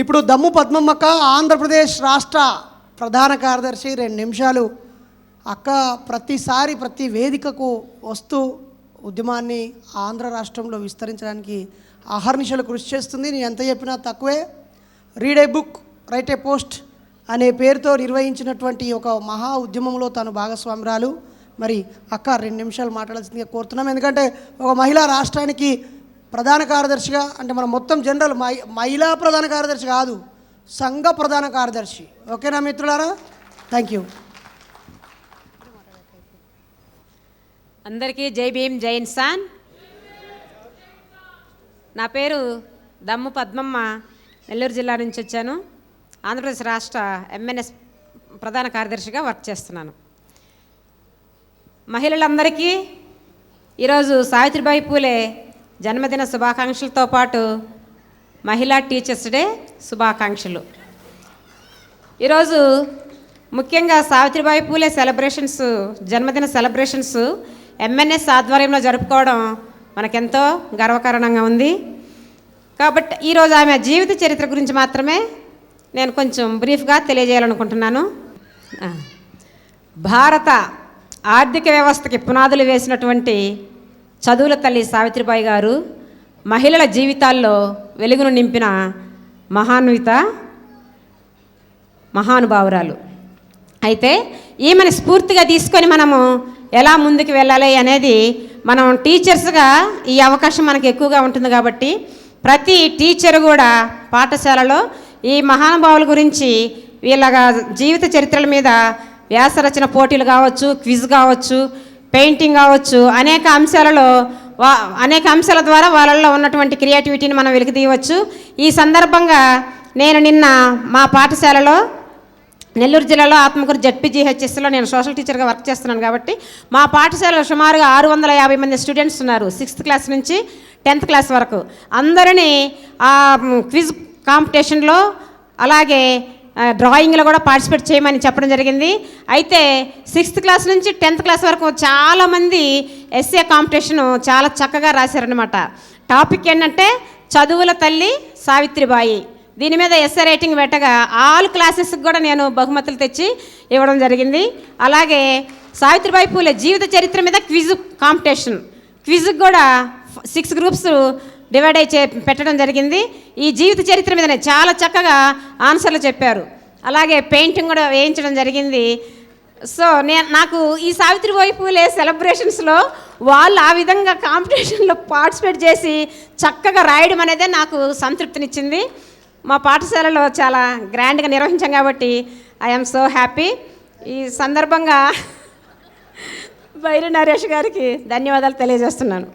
ఇప్పుడు దమ్ము పద్మమ్మక్క ఆంధ్రప్రదేశ్ రాష్ట్ర ప్రధాన కార్యదర్శి రెండు నిమిషాలు. అక్క ప్రతిసారి ప్రతి వేదికకు వస్తూ ఉద్యమాన్ని ఆంధ్ర రాష్ట్రంలో విస్తరించడానికి అహర్నిశలు కృషి చేస్తుంది. నేను ఎంత చెప్పినా తక్కువే. Read a book write a post అనే పేరుతో నిర్వహించినటువంటి ఒక మహా ఉద్యమంలో తను భాగస్వామిరాలు. మరి అక్క రెండు నిమిషాలు మాట్లాడాల్సిందిగా కోరుతున్నాం. ఎందుకంటే ఒక మహిళా రాష్ట్రానికి ప్రధాన కార్యదర్శిగా అంటే మనం మొత్తం జనరల్ మహి మహిళా ప్రధాన కార్యదర్శి కాదు సంఘ ప్రధాన కార్యదర్శి. ఓకేనా మిత్రులారా? థ్యాంక్ యూ అందరికీ జై భీమ్ జై ఇన్సాన్. నా పేరు దమ్ము పద్మమ్మ నెల్లూరు జిల్లా నుంచి వచ్చాను. ఆంధ్రప్రదేశ్ రాష్ట్ర ఎంఎన్ఎస్ ప్రధాన కార్యదర్శిగా వర్క్ చేస్తున్నాను. మహిళలందరికీ ఈరోజు సావిత్రిబాయి పూలే జన్మదిన శుభాకాంక్షలతో పాటు మహిళా టీచర్స్ డే శుభాకాంక్షలు. ఈరోజు ముఖ్యంగా సావిత్రిబాయి పూలే సెలబ్రేషన్స్ జన్మదిన సెలబ్రేషన్స్ ఎంఎన్ఎస్ ఆధ్వర్యంలో జరుపుకోవడం మనకెంతో గర్వకారణంగా ఉంది. కాబట్టి ఈరోజు ఆమె జీవిత చరిత్ర గురించి మాత్రమే నేను కొంచెం బ్రీఫ్గా తెలియజేయాలనుకుంటున్నాను. భారత ఆర్థిక వ్యవస్థకి పునాదులు వేసినటువంటి చదువుల తల్లి సావిత్రిబాయి గారు మహిళల జీవితాల్లో వెలుగును నింపిన మహాన్విత మహానుభావురాలు. అయితే ఈమెను స్ఫూర్తిగా తీసుకొని మనము ఎలా ముందుకు వెళ్ళాలి అనేది మనం టీచర్స్గా ఈ అవకాశం మనకు ఎక్కువగా ఉంటుంది కాబట్టి ప్రతి టీచర్ కూడా పాఠశాలలో ఈ మహానుభావుల గురించి వీళ్ళ జీవిత చరిత్రల మీద వ్యాసరచన పోటీలు కావచ్చు క్విజ్ కావచ్చు పెయింటింగ్ కావచ్చు అనేక అంశాలలో వా అనేక అంశాల ద్వారా వాళ్ళల్లో ఉన్నటువంటి క్రియేటివిటీని మనం వెలికితీయవచ్చు ఈ సందర్భంగా నేను నిన్న మా పాఠశాలలో నెల్లూరు జిల్లాలో ఆత్మకూరు జడ్పీజీహెచ్ఎస్లో నేను సోషల్ టీచర్గా వర్క్ చేస్తున్నాను కాబట్టి మా పాఠశాలలో సుమారుగా ఆరు వందల యాభై మంది స్టూడెంట్స్ ఉన్నారు సిక్స్త్ క్లాస్ నుంచి టెన్త్ క్లాస్ వరకు. అందరినీ ఆ క్విజ్ కాంపిటీషన్లో అలాగే డ్రాయింగ్లో కూడా పార్టిసిపేట్ చేయమని చెప్పడం జరిగింది. అయితే సిక్స్త్ క్లాస్ నుంచి టెన్త్ క్లాస్ వరకు చాలామంది ఎస్ఏ కాంపిటీషన్ చాలా చక్కగా రాశారనమాట టాపిక్ ఏంటంటే చదువుల తల్లి సావిత్రిబాయి. దీని మీద ఎస్ఏ రేటింగ్ పెట్టగా ఆల్ క్లాసెస్కి కూడా నేను బహుమతులు తెచ్చి ఇవ్వడం జరిగింది. అలాగే సావిత్రిబాయి పూలే జీవిత చరిత్ర మీద క్విజ్ కాంపిటీషన్ క్విజ్కి కూడా సిక్స్ గ్రూప్స్ డివైడ్ అయి చే పెట్టడం జరిగింది. ఈ జీవిత చరిత్ర మీదనే చాలా చక్కగా ఆన్సర్లు చెప్పారు. అలాగే పెయింటింగ్ కూడా వేయించడం జరిగింది. సో నేను నాకు ఈ సావిత్రిబాయి పూలే సెలబ్రేషన్స్లో వాళ్ళు ఆ విధంగా కాంపిటీషన్లో పార్టిసిపేట్ చేసి చక్కగా రాయడం అనేదే నాకు సంతృప్తినిచ్చింది. మా పాఠశాలలో చాలా గ్రాండ్గా నిర్వహించాం కాబట్టి ఐఎమ్ సో హ్యాపీ ఈ సందర్భంగా బైరి నరేష్ గారికి ధన్యవాదాలు తెలియజేస్తున్నాను.